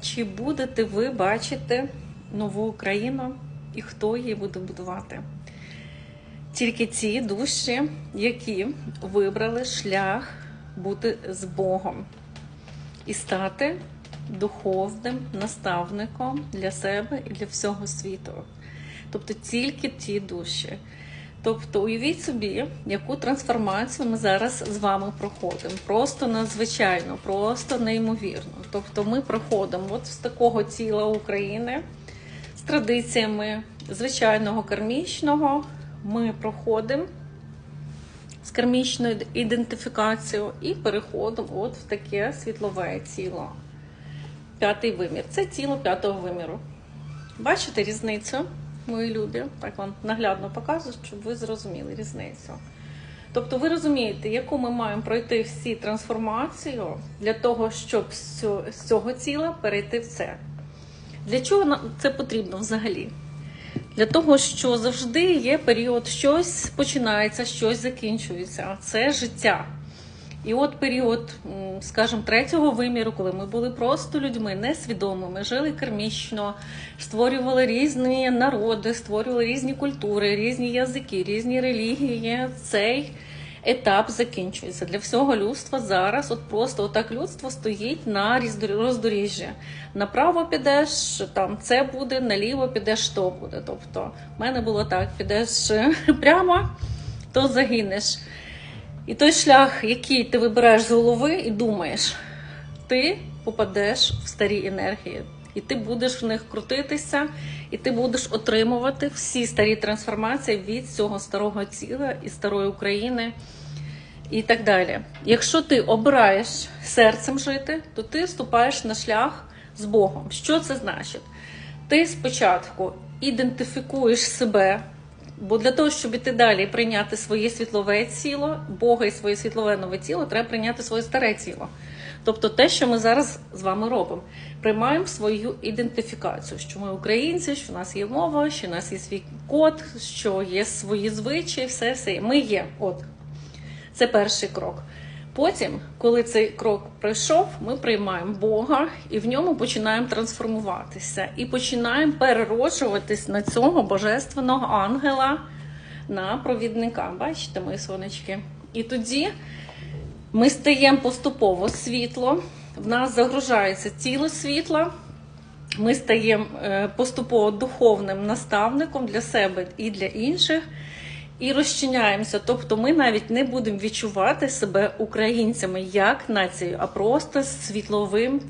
Чи будете ви бачити нову Україну і хто її буде будувати? Тільки ті душі, які вибрали шлях бути з Богом і стати духовним наставником для себе і для всього світу. Тобто тільки ті душі. Тобто, уявіть собі, яку трансформацію ми зараз з вами проходимо. Просто надзвичайно, просто неймовірно. Тобто, ми проходимо от з такого тіла України з традиціями звичайного кармічного. Ми проходимо з кармічною ідентифікацією і переходимо от в таке світлове тіло. П'ятий вимір. Це тіло п'ятого виміру. Бачите різницю, мої любі? Так вам наглядно показую, щоб ви зрозуміли різницю. Тобто ви розумієте, яку ми маємо пройти всі трансформацію для того, щоб з цього тіла перейти в це. Для чого нам це потрібно взагалі? Для того, що завжди є період, щось починається, щось закінчується. Це життя. І от період, скажімо, третього виміру, коли ми були просто людьми несвідомими, жили кармічно, створювали різні народи, створювали різні культури, різні язики, різні релігії. Цей етап закінчується. Для всього людства зараз, от просто отак людство стоїть на роздоріжжі. Направо підеш, там це буде, наліво підеш, то буде. Тобто, в мене було так: підеш прямо, то загинеш. І той шлях, який ти вибираєш з голови і думаєш, ти попадеш в старі енергії, і ти будеш в них крутитися, і ти будеш отримувати всі старі трансформації від цього старого тіла і старої України. І так далі. Якщо ти обираєш серцем жити, то ти вступаєш на шлях з Богом. Що це значить? Ти спочатку ідентифікуєш себе, бо для того, щоб іти далі і прийняти своє світлове тіло, Бога і своє світлове нове тіло, треба прийняти своє старе тіло. Тобто те, що ми зараз з вами робимо, приймаємо свою ідентифікацію, що ми українці, що в нас є мова, що в нас є свій код, що є свої звичаї, все, все. Ми є. От. Це перший крок. Потім, коли цей крок пройшов, ми приймаємо Бога і в ньому починаємо трансформуватися і починаємо перероджуватись на цього божественного ангела, на провідника. Бачите, мої сонечки? І тоді ми стаємо поступово світло, в нас загружається тіло світла. Ми стаємо е, поступово духовним наставником для себе і для інших, і розчиняємося. Тобто ми навіть не будемо відчувати себе українцями як нацією, а просто світловим